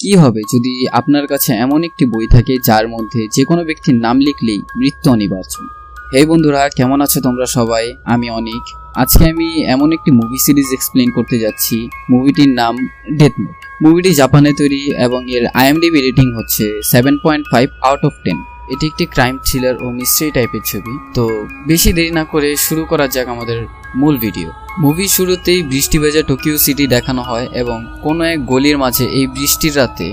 কি হবে যদি আপনার কাছে এমন একটি বই থাকে যার মধ্যে যে কোনো ব্যক্তির নাম লিখলেই মৃত্যু অনিবার্য? হে বন্ধুরা, কেমন আছো তোমরা সবাই? আমি অনেক। আজকে আমি এমন একটি মুভি সিরিজ এক্সপ্লেন করতে যাচ্ছি। মুভিটির নাম ডেথ মুভিটি জাপানে তৈরি এবং এর আইএমডিবি রেটিং হচ্ছে seven point five out of ten এটি একটি ক্রাইম থ্রিলার ও মিস্ট্রি টাইপের ছবি। তো বেশি দেরি না করে শুরু করা যাক আমাদের মূল ভিডিও মুভির শুরুতেই বৃষ্টি ভেজা টোকিও সিটি দেখানো হয় এবং কোনো এক গলির মাঝে এই বৃষ্টির রাতে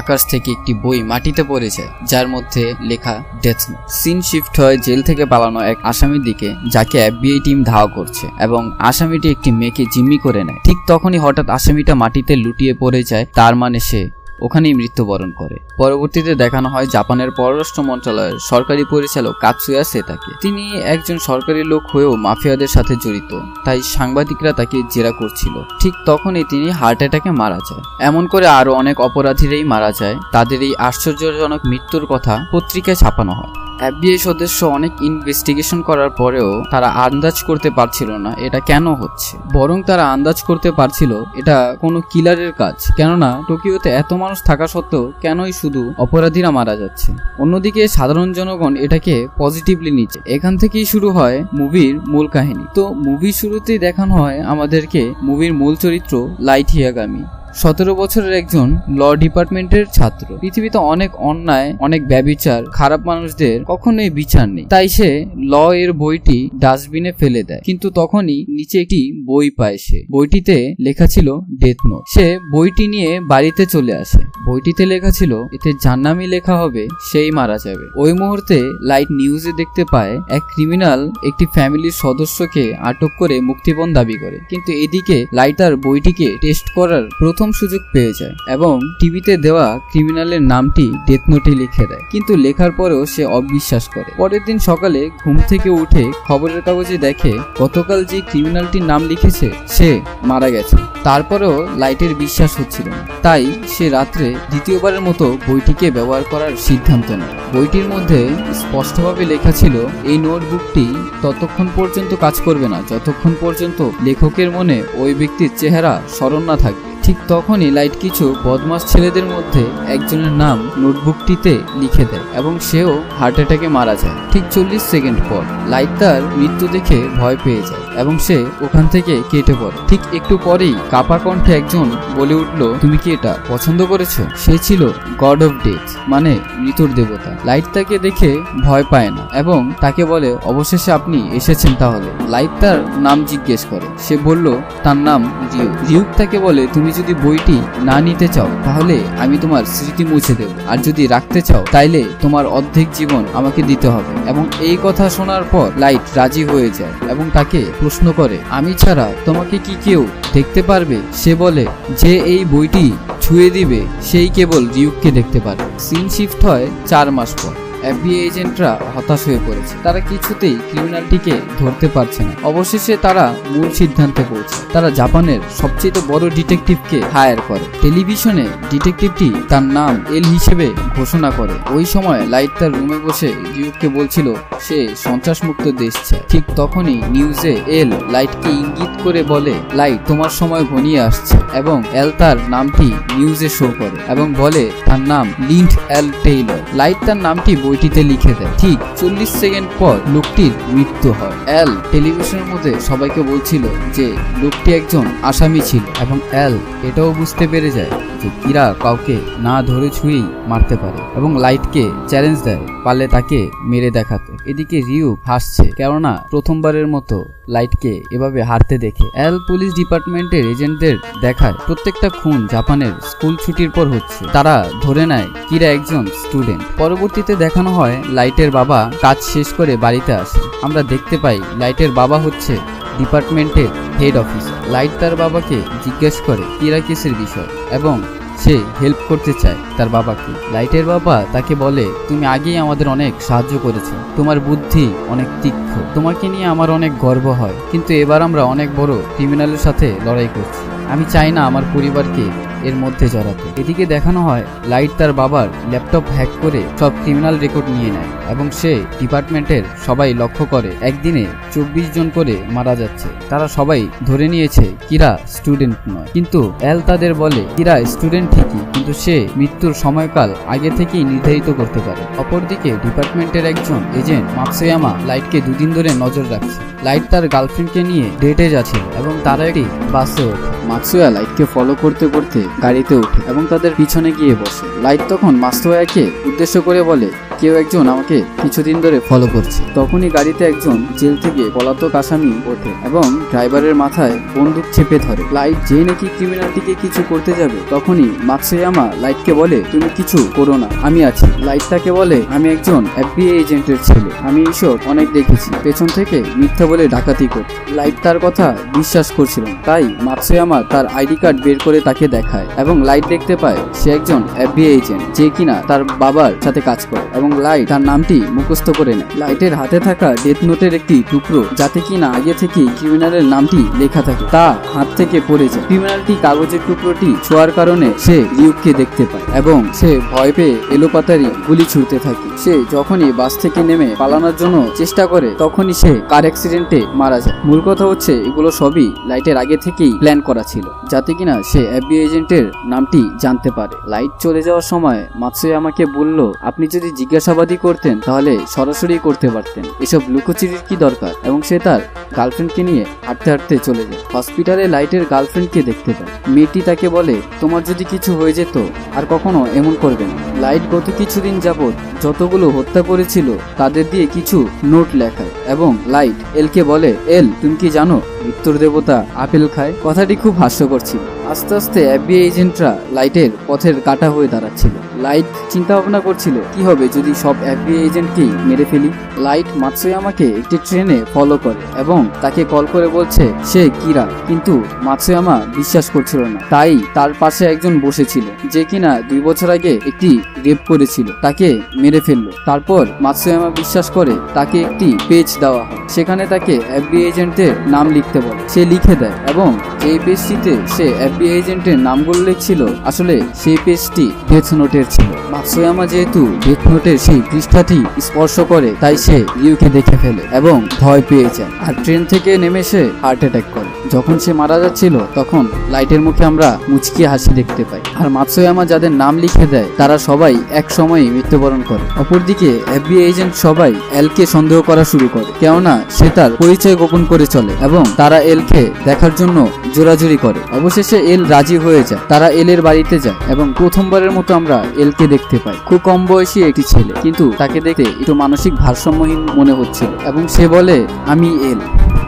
আকাশ থেকে একটি বই মাটিতে পড়ে যায়, যার মধ্যে লেখা ডেথ নোট সিন শিফট হয় জেল থেকে পালানো এক আসামির দিকে, যাকে এফবিআই টিম ধাওয়া করছে এবং আসামিটি একটি মেয়েকে জিম্মি করে নেয়। ঠিক তখনই হঠাৎ আসামিটা মাটিতে লুটিয়ে পড়ে যায়, তার মানে সে ওখানেই মৃত্যুবরণ করে। পরবর্তীতে দেখানো হয় জাপানের পররাষ্ট্র মন্ত্রণালয়ের সরকারি পরিচালক কাতসুয়া সেতাকে। তিনি একজন সরকারি লোক হয়েও মাফিয়াদের সাথে জড়িত, তাই সাংবাদিকরা তাকে জেরা করছিল। ঠিক তখনই তিনি হার্ট অ্যাটাকে মারা যায়। এমন করে আরও অনেক অপরাধীরাই মারা যায়, তাদের এই আশ্চর্যজনক মৃত্যুর কথা পত্রিকায় ছাপানো হয়। এফবিআই সদস্য অনেক ইনভেস্টিগেশন করার পরেও তারা আন্দাজ করতে পারছিল না এটা কেন হচ্ছে। বরং তারা আন্দাজ করতে পারছিল, এটা কোনো কিলারের কাজ। কেননা, টোকিওতে এত মানুষ থাকা সত্ত্বেও কেনই শুধু অপরাধীরা মারা যাচ্ছে? অন্যদিকে সাধারণ জনগণ এটাকে পজিটিভলি নিচ্ছে। এখান থেকেই শুরু হয় মুভির মূল কাহিনী। তো মুভির শুরুতেই দেখানো হয় আমাদেরকে মুভির মূল চরিত্র লাইট হিয়াগামি সতেরো বছরের একজন ল ডিপার্টমেন্টের ছাত্র। পৃথিবীতে অনেক অন্যায়, অনেক ব্যবিচার, খারাপ মানুষদের কখনোই বিচার নেই। তাই সে ল এর বইটি ডাস্টবিনে ফেলে দেয়। কিন্তু তখনই নিচে একটি বই পায় সে। বইটিতে লেখা ছিল ডেথ নোট সে বইটি নিয়ে বাড়িতে চলে আসে। বইটিতে লেখা ছিল, এতে জান্নামি লেখা হবে, সেই মারা যাবে। ওই মুহূর্তে লাইট নিউজে দেখতে পায়, এক ক্রিমিনাল একটি ফ্যামিলির সদস্যকে আটক করে মুক্তিপণ দাবি করে। কিন্তু এদিকে লাইটার বইটিকে টেস্ট করার প্রথম সুযোগ পেয়ে যায় এবং টিভিতে দেওয়া ক্রিমিনালের নামটি ডেথ নোটে লিখে দেয়। কিন্তু লেখার পরেও সে অবিশ্বাস করে। পরের দিন সকালে ঘুম থেকে উঠে খবরের কাগজে দেখে গতকাল যে ক্রিমিনালটির নাম লিখেছে, সে মারা গেছে। তারপরেও লাইটের বিশ্বাস হচ্ছিল না। তাই সে রাত্রে দ্বিতীয়বারের মতো বইটিকে ব্যবহার করার সিদ্ধান্ত নেয়। বইটির মধ্যে স্পষ্টভাবে লেখা ছিল, এই নোটবুকটি ততক্ষণ পর্যন্ত কাজ করবে না। যতক্ষণ পর্যন্ত লেখকের মনে ওই ব্যক্তির চেহারা স্মরণ না থাকবে। ঠিক তখনই লাইট কিছু বদমাস ছেলেদের মধ্যে একজনের নাম নোটবুকটিতে লিখে দেয় এবং সেও হার্ট অ্যাটাকে মারা যায়। ঠিক চল্লিশ সেকেন্ড পর লাইট তার মৃত্যু দেখে ভয় পেয়ে যায় এবং সে ওখান থেকে কেটে পড়ে। ঠিক একটু পরেই কাপা কণ্ঠে একজন বলে উঠল, তুমি কি এটা পছন্দ করেছ? সে ছিল গড অফ ডেথ মানে মৃত্যুর দেবতা। লাইট তাকে দেখে ভয় পায় না এবং তাকে বলে, অবশেষে আপনি এসেছেন তাহলে। লাইট তার নাম জিজ্ঞেস করে। সে বলল, তার নাম রিউ রিউক তাকে বলে, তুমি যদি বইটি না নিতে চাও, তাহলে আমি তোমার স্মৃতি মুছে দেব। আর যদি রাখতে চাও, তাইলে তোমার অর্ধেক জীবন আমাকে দিতে হবে। এবং এই কথা শোনার পর লাইট রাজি হয়ে যায় এবং তাকে প্রশ্ন করে, আমি ছাড়া তোমাকে কি কেউ দেখতে পারবে? সে বলে, যে এই বইটি ছুঁয়ে দিবে, সেই কেবল রিউককে দেখতে পারে সিন শিফট হয় চার মাস পর। এফবিআই এজেন্টরা হতাশ হয়ে পড়েছে। তারা কিছুতেই ক্রিমিনালটিকে ধরতে পারছে না। অবশেষে তারা মূল সিদ্ধান্তে পৌঁছে। তারা জাপানের সবচেয়ে বড় ডিটেকটিভকে হায়ার করে। টেলিভিশনে ডিটেকটিভটি তার নাম এল হিসেবে ঘোষণা করে। ওই সময় লাইট তার রুমে বসে ডিউককে বলছিল, সে সন্ত্রাসমুক্ত দেশ চায় ঠিক তখনই নিউজে এল লাইটকে ইঙ্গিত করে বলে, লাইট তোমার সময় ঘনিয়ে আসছে। এবং এল তার নামটি নিউজে শো করে এবং বলে, তার নাম লিন্ড এল টেইলর। লাইট তার নামটি বইটিতে লিখে দেয়। ঠিক চল্লিশ সেকেন্ড পর লোকটির মৃত্যু হয়। এল টেলিভিশনের মধ্যে সবাইকে বলছিল যে, লোকটি একজন আসামি ছিল এবং এল এটাও বুঝতে পেরে যায়। যে কিরা কাউকে না ধরে ছুঁয়েই মারতে পারে এবং লাইটকে চ্যালেঞ্জ দেয়, পারলে তাকে মেরে দেখাতে। এদিকে রিউ হাসছে, কেননা প্রথমবারের মতো লাইটকে এভাবে হারতে দেখে। এল পুলিশ ডিপার্টমেন্টের এজেন্টদের দেখায়, প্রত্যেকটা খুন জাপানের স্কুল ছুটির পর হচ্ছে। তারা ধরে নেয় কিরা একজন স্টুডেন্ট। পরবর্তীতে দেখানো হয়, লাইটের বাবা কাজ শেষ করে বাড়িতে আসে। আমরা দেখতে পাই, লাইটের বাবা হচ্ছে ডিপার্টমেন্টের হেড অফিস লাইট তার বাবাকে জিজ্ঞেস করে, কিরা কেসের বিষয়? এবং সে হেল্প করতে চায় তার বাবাকে। লাইটের বাবা তাকে বলে, তুমি আগেই আমাদের অনেক সাহায্য করেছ। তোমার বুদ্ধি অনেক তীক্ষ্ণ। তোমাকে নিয়ে আমার অনেক গর্ব হয়। কিন্তু এবার আমরা অনেক বড় ক্রিমিনালের সাথে লড়াই করছি। আমি চাই না আমার পরিবারকে এর মধ্যে জড়াতে। এদিকে দেখানো হয়, লাইট তার বাবার ল্যাপটপ হ্যাক করে সব ক্রিমিনাল রেকর্ড নিয়ে নেয় এবং সে ডিপার্টমেন্টের সবাই লক্ষ্য করে, একদিনে চব্বিশ জন করে মারা যাচ্ছে। তারা সবাই ধরে নিয়েছে, কিরা স্টুডেন্ট নয়। কিন্তু এল তাদের বলে, কিরা স্টুডেন্ট ঠিকই, কিন্তু সে মৃত্যুর সময়কাল আগে থেকেই নির্ধারিত করতে পারে। অপরদিকে ডিপার্টমেন্টের একজন এজেন্ট মাকসুয়ামা লাইটকে দুদিন ধরে নজর রাখছে। লাইট তার গার্লফ্রেন্ডকে নিয়ে ডেটে যাচ্ছিল এবং তারা একটি বাসে ওঠে। মাকসুয়া লাইটকে ফলো করতে করতে গাড়িতে উঠে এবং তাদের পিছনে গিয়ে বসে। লাইট তখন মাস্তুয়াকে উদ্দেশ্য করে বলে কেউ একজন আমাকে কিছুদিন ধরে ফলো করছে। তখনই গাড়িতে একজন জেল থেকে পলাতক আসামি ওঠে এবং ড্রাইভারের মাথায় বন্দুক চেপে ধরে। লাইট যে নাকি ক্রিমিনালটিকে কিছু করতে যাবে, তখনই মাকসুয়ামা লাইটকে বলে, তুমি কিছু করো না, আমি আছি। লাইট তাকে বলে, আমি একজন এফবিআই এজেন্টের ছেলে, আমি এইসব অনেক দেখেছি। পেছন থেকে মিথ্যা বলে ডাকাতি কর। লাইট তার কথা বিশ্বাস করছিল। তাই মাতসুয়ামা তার আইডি কার্ড বের করে তাকে দেখায় এবং লাইট দেখতে পায় সে একজন এফবিআই এজেন্ট, যে কিনা তার বাবার সাথে কাজ করে এবং লাইট তার নামটি মুখস্থ করে নেয়। লাইটের হাতে থাকা ডেথ নোটের একটি টুকরো যাতে কিনা আগে থেকেই ক্রিমিনালের নামটি লেখা থাকে। তা হাত থেকে পড়ে যায়। ক্রিমিনালটি কাগজের টুকরোটি ছোঁয়ার কারণে সে রিউককে দেখতে পায় এবং সে ভয় পেয়ে এলোপাতারি গুলি ছুড়তে থাকে। সে যখনই বাস থেকে নেমে পালানোর জন্য চেষ্টা করে, তখনই সে কার অ্যাক্সিডেন্টে মারা যায়। মূল কথা হচ্ছে, এগুলো সবই লাইটের আগে থেকেই প্ল্যান করা ছিল, যাতে কিনা সে এফবি এজেন্টের নামটি জানতে পারে। লাইট চলে যাওয়ার সময় মাতসুয়ে আমাকে বলল, আপনি যদি জিজ্ঞাসাবাদই করতেন, তাহলে সরাসরি করতে পারতেন। এসব লুকোচুরির কি দরকার? এবং সে তার গার্লফ্রেন্ডকে নিয়ে হাঁটতে হাঁটতে চলে যায়। হসপিটালে লাইটের গার্লফ্রেন্ডকে দেখতে পায়। মেয়েটি তাকে বলে, তোমার যদি কিছু হয়ে যেত, আর কখনো এমন করবে না। লাইট গত কিছুদিন যাবৎ যতগুলো হত্যা করেছিল, তাদের দিয়ে কিছু নোট লেখায়। এবং লাইট এলকে বলে, এল, তুমি কি জানো? মৃত্যুর দেবতা আপেল খায়। কথাটি খুব হাস্যকর ছিল। আস্তে আস্তে এফবিআই এজেন্টরা লাইটের পথের কাটা হয়ে দাঁড়াচ্ছিল। লাইট চিন্তা ভাবনা করছিল, কি হবে যদি সব এফবিআই এজেন্টকেই মেরে ফেলি? লাইট মাতসুয়ামাকে একটি ট্রেনে ফলো করে এবং তাকে কল করে বলছে, সে কিরা কিন্তু মাতসুয়ামা বিশ্বাস করছিল না। তাই তার পাশে একজন বসেছিল, যে কিনা দুই বছর আগে একটি রেপ করেছিল। তাকে মেরে ফেলল। তারপর মাতসুয়ামা বিশ্বাস করে তাকে একটি পেজ দেওয়া হয়। সেখানে তাকে এফবিআই এজেন্টের নাম লিখতে বলে। সে লিখে দেয় এবং এই পেজটিতে সে এফবি এজেন্টের নামগুলো লিখছিল। আসলে সেই পেজটি ডেথ নোটের ছিল। মাসুয়ামা যেহেতু ডেথ নোটের সেই পৃষ্ঠাটি স্পর্শ করে, তাই সে ইউকে দেখে ফেলে এবং ভয় পেয়ে যায়। আর ট্রেন থেকে নেমে সে হার্ট অ্যাটাক করে। যখন সে মারা যাচ্ছিল, তখন লাইটের মুখে আমরা মুচকি হাসি দেখতে পাই। আর মাতসুয়ামা যাদের নাম লিখে দেয়, তারা সবাই এক সময়ই মৃত্যুবরণ করে। অপরদিকে, এফবিআই এজেন্ট সবাই এলকে সন্দেহ করা শুরু করে, কেননা সে তার পরিচয় গোপন করে চলে এবং তারা এলকে দেখার জন্য জোরাজুরি করে। অবশেষে এল রাজি হয়ে যায়, তারা এলের বাড়িতে যায় এবং প্রথমবারের মতো আমরা এলকে দেখতে পাই। খুব কম বয়সী একটি ছেলে, কিন্তু তাকে দেখে একটু মানসিক ভারসাম্যহীন মনে হচ্ছিল এবং সে বলে, আমি এল।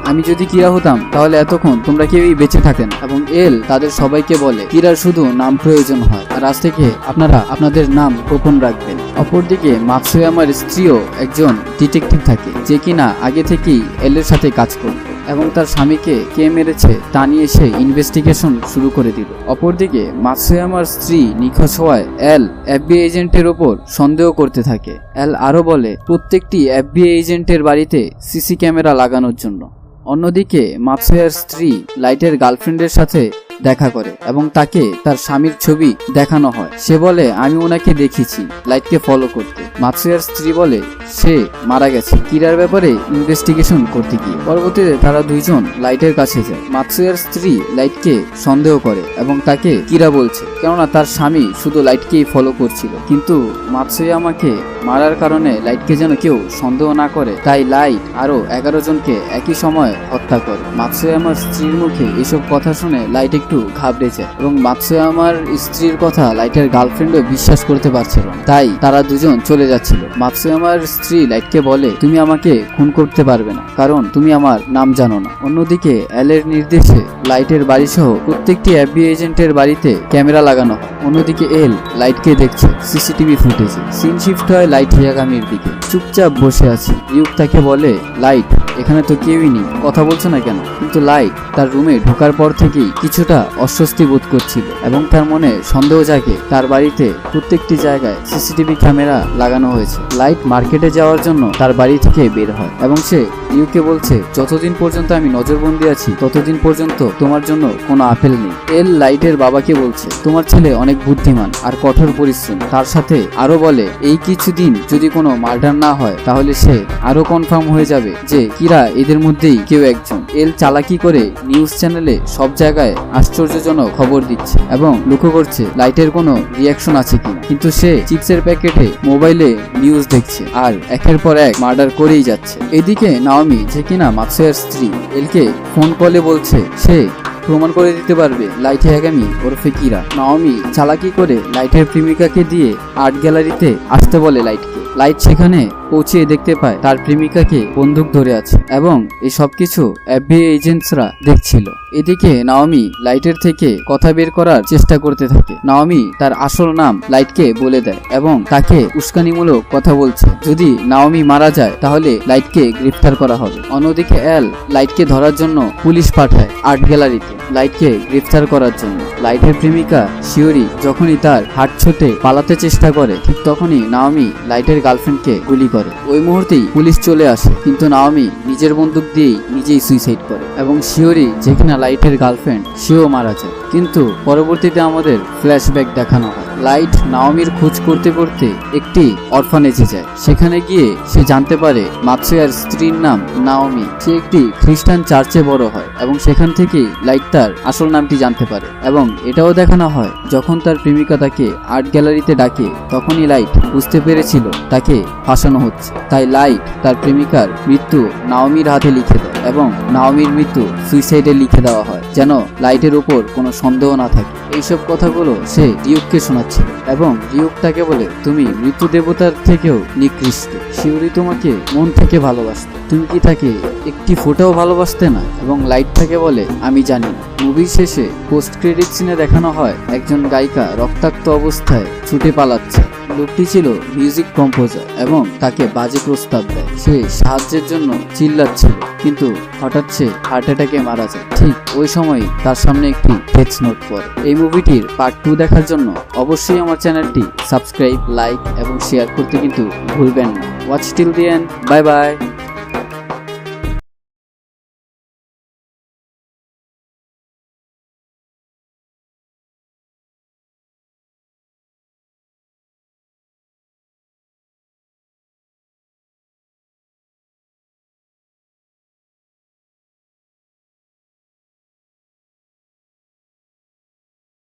আমি যদি কিরা হতাম, তাহলে এতক্ষণ তোমরা কেউই বেঁচে থাকেন। এবং এল তাদের সবাইকে বলে কিরার শুধু নাম প্রয়োজন হয়। আর আজ থেকে আপনারা আপনাদের নাম গোপন রাখবেন। অপরদিকে, মাতসুয়ামার স্ত্রীও একজন ডিটেকটিভ থাকে, যে কিনা আগে থেকেই এলের সাথে কাজ করত। এবং তার স্বামীকে কে মেরেছে, তা নিয়ে সে ইনভেস্টিগেশন শুরু করে দিল। অপরদিকে, মাতসুয়ামার স্ত্রী নিখোঁজ হওয়ায় এল এফবিআই এজেন্টের ওপর সন্দেহ করতে থাকে। এল আরও বলে, প্রত্যেকটি এফবিআই এজেন্টের বাড়িতে সিসি ক্যামেরা লাগানোর জন্য। অন্যদিকে মাতসুয়ার স্ত্রী লাইটের গার্লফ্রেন্ডের সাথে দেখা করে এবং তাকে তার স্বামীর ছবি দেখানো হয়। সে বলে, আমি ওনাকে দেখেছি লাইটকে ফলো করতে। মাতসুয়ার স্ত্রী বলে, সে মারা গেছে। কিরার ব্যাপারে ইনভেস্টিগেশন করতে গিয়ে। পরবর্তীতে তারা দুইজন লাইটের কাছে যায়। মাতসুয়ার স্ত্রী লাইটকে সন্দেহ করে এবং তাকে কিরা বলছে, কেননা তার স্বামী শুধু লাইটকেই ফলো করছিল। কিন্তু মাতসুয়া আমাকে মারার কারণে লাইটকে যেন কেউ সন্দেহ না করে, তাই লাইট আরও এগারো জনকে একই সময় হত্যা করে। মাতসুয়া আমার স্ত্রীর মুখে এসব কথা শুনে লাইট একটু ঘাবড়ে যায় এবং মাতসুয়া আমার স্ত্রীর কথা লাইটের গার্লফ্রেন্ডও বিশ্বাস করতে পারছিল না। তাই তারা দুজন চলে যাচ্ছিল। মাতসুয়া আমার স্ত্রী লাইটকে বলে, তুমি আমাকে খুন করতে পারবে না, কারণ তুমি আমার নাম জানো না। অন্যদিকে এলের নির্দেশে লাইটের বাড়ি সহ প্রত্যেকটি এফবি এজেন্টের বাড়িতে ক্যামেরা লাগানো অন্যদিকে এল লাইটকে দেখছে, সিসিটিভি ফুটেজে। সিন শিফট হয় লাইট হিয়াগামির দিকে। চুপচাপ বসে আছে। ইউক তাকে বলে, লাইট, এখানে তো কেউই নেই। কথা বলছো না কেন? কিন্তু লাইট তার রুমে ঢোকার পর থেকেই কিছুটা কিছুটা অস্বস্তি বোধ করছিল এবং তার মনে সন্দেহ জাগে তার বাড়িতে প্রত্যেকটি জায়গায় সিসিটিভি ক্যামেরা লাগানো হয়েছে। লাইট মার্কেটে যাওয়ার জন্য তার বাড়ি থেকে বের হয় এবং সে ইউকে বলছে, যতদিন পর্যন্ত আমি নজরবন্দি আছি, ততদিন পর্যন্ত তোমার জন্য কোনো আপেল নেই। এল লাইটের বাবাকে বলছে, তোমার ছেলে অনেক বুদ্ধিমান আর কঠোর পরিশ্রম। তার সাথে আরও বলে, এই কিছুদিন যদি কোনো মার্ডার না হয়, তাহলে সে আরও কনফার্ম হয়ে যাবে যে কিরা এদের মধ্যেই কেউ একজন। এল চালাকি করে নিউজ চ্যানেলে সব জায়গায় আশ্চর্যজনক খবর দিচ্ছে এবং লক্ষ্য করছে লাইটের কোনো রিয়াকশন আছে কি কিন্তু সে চিপসের প্যাকেটে মোবাইলে নিউজ দেখছে আর একের পর এক মার্ডার করেই যাচ্ছে। এদিকে নাওমি যে কিনা মাকসের স্ত্রী, এলকে ফোন কলে বলছে, সে প্রমাণ করে দিতে পারবে লাইটে আগামী ওরফে কিরা। নাওমি চালাকি করে লাইটের প্রেমিকাকে দিয়ে আর্ট গ্যালারিতে আসতে বলে লাইটকে। লাইট সেখানে পৌঁছে দেখতে পায় তার প্রেমিকাকে বন্দুক ধরে আছে এবং এই সব কিছু এফবিআই এজেন্টসরা দেখছিল। এদিকে নাওমি লাইটের থেকে কথা বের করার চেষ্টা করতে থাকে। নাওমি তার আসল নাম লাইটকে বলে দেয় এবং তাকে উস্কানিমূলক কথা বলছে, যদি নাওমি মারা যায়, তাহলে লাইটকে গ্রেফতার করা হবে। অন্যদিকে এল লাইটকে ধরার জন্য পুলিশ পাঠায় আর্ট গ্যালারিতে লাইটকে গ্রেফতার করার জন্য। লাইটের প্রেমিকা শিওরি যখনই তার হাত ছুটে পালাতে চেষ্টা করে, ঠিক তখনই নাওমি লাইটের গার্লফ্রেন্ডকে গুলি করে। ওই মুহূর্তেই পুলিশ চলে আসে। কিন্তু নাওমি নিজের বন্দুক দিয়েই নিজেই সুইসাইড করে এবং শিওরি যে কিনা লাইটের গার্লফ্রেন্ড সেও মারা যায়। কিন্তু পরবর্তীতে আমাদের ফ্ল্যাশব্যাক দেখানো হয়। লাইট নাওমির খোঁজ করতে করতে একটি অরফানেজে যায়। সেখানে গিয়ে সে জানতে পারে মাতসুয়ার স্ত্রীর নাম নাওমি। সে একটি খ্রিস্টান চার্চে বড় হয় এবং সেখান থেকেই লাইট তার আসল নামটি জানতে পারে এবং এটাও দেখানো হয়, যখন তার প্রেমিকা তাকে আর্ট গ্যালারিতে ডাকে, তখনই লাইট বুঝতে পেরেছিল তাকে ফাঁসানো হচ্ছে তাই লাইট তার প্রেমিকার মৃত্যু নাওমির হাতে লিখে দেয় এবং নাওমির মৃত্যু সুইসাইডে লিখে দেওয়া হয়, যেন লাইটের উপর কোনো সন্দেহ না থাকে। এইসব কথাগুলো সে রিউককে শোনাচ্ছিল এবং রিউক তাকে বলে, তুমি মৃত্যু দেবতার থেকেও নিকৃষ্ট। শিউরি তোমাকে মন থেকে ভালোবাসত। তুমি কি তাকে একটি ফোটাও ভালোবাসতে না? এবং লাইট তাকে বলে, আমি জানি মুভির শেষে পোস্ট ক্রেডিট সিনে দেখানো হয়, একজন গায়িকা রক্তাক্ত অবস্থায় ছুটে পালাচ্ছে। লোকটি ছিল মিউজিক কম্পোজার এবং তাকে বাজে প্রস্তাব দেয়। সে সাহায্যের জন্য চিল্লাচ্ছিল, কিন্তু হঠাৎ সে হার্ট অ্যাটাকে মারা যায়। ঠিক ওই সময় তার সামনে একটি ফেচ নোট পড়ে। এই মুভিটির পার্ট টু দেখার জন্য অবশ্যই আমার চ্যানেলটি সাবস্ক্রাইব লাইক এবং শেয়ার করতে কিন্তু ভুলবেন না। Watch till the end bye bye